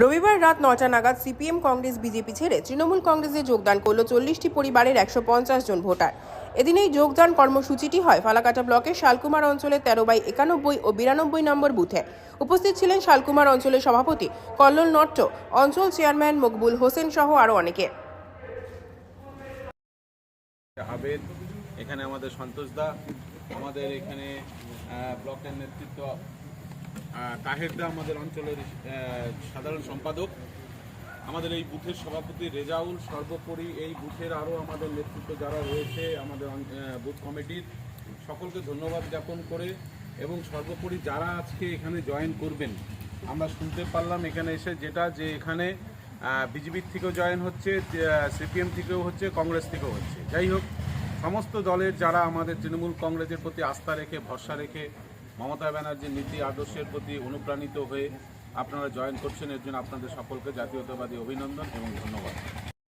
রবিবার রাত নটা নাগাদ সিপিএম কংগ্রেস, বিজেপি ছেড়ে তৃণমূল কংগ্রেসে যোগদান করল চল্লিশটি পরিবারের একশো পঞ্চাশ জন ভোটার। এদিন এই যোগদান কর্মসূচিটি হয় ফালাকাটা ব্লকের শালকুমার অঞ্চলের তেরো বাই একানব্বই ও বিরানব্বই নম্বর বুথে। উপস্থিত ছিলেন শালকুমার অঞ্চলের সভাপতি কল্লোল নট্ট, অঞ্চল চেয়ারম্যান মকবুল হোসেন সহ আরও অনেকে। এখানে আমাদের সন্তোষ দা, আমাদের এখানে ব্লকের নেতৃত্ব আহ, তাহের দা আমাদের অঞ্চলের সাধারণ সম্পাদক। আমাদের এই বুথের সভাপতি রেজাউল সর্বোপরি। এই বুথের আরও আমাদের নেতৃত্ব যারা রয়েছে আমাদের বুথ কমিটির সকলকে ধন্যবাদ জ্ঞাপন করে এবং সর্বোপরি যারা আজকে এখানে জয়েন করবেন আমরা শুনতে পারলাম এখানে এসে যেটা যে এখানে বিজেপির থেকেও জয়েন হচ্ছে সিপিএম থেকেও হচ্ছে কংগ্রেস থেকেও হচ্ছে। যাই হোক সমস্ত দলের যারা আমাদের তৃণমূল কংগ্রেসের প্রতি আস্থা রেখে ভরসা রেখে মমতা ব্যানার্জির নীতি আদর্শের প্রতি অনুপ্রাণিত হয়ে আপনারা জয়েন করছেন, এর জন্য আপনাদের সকলকে জাতীয়তাবাদী অভিনন্দন এবং ধন্যবাদ।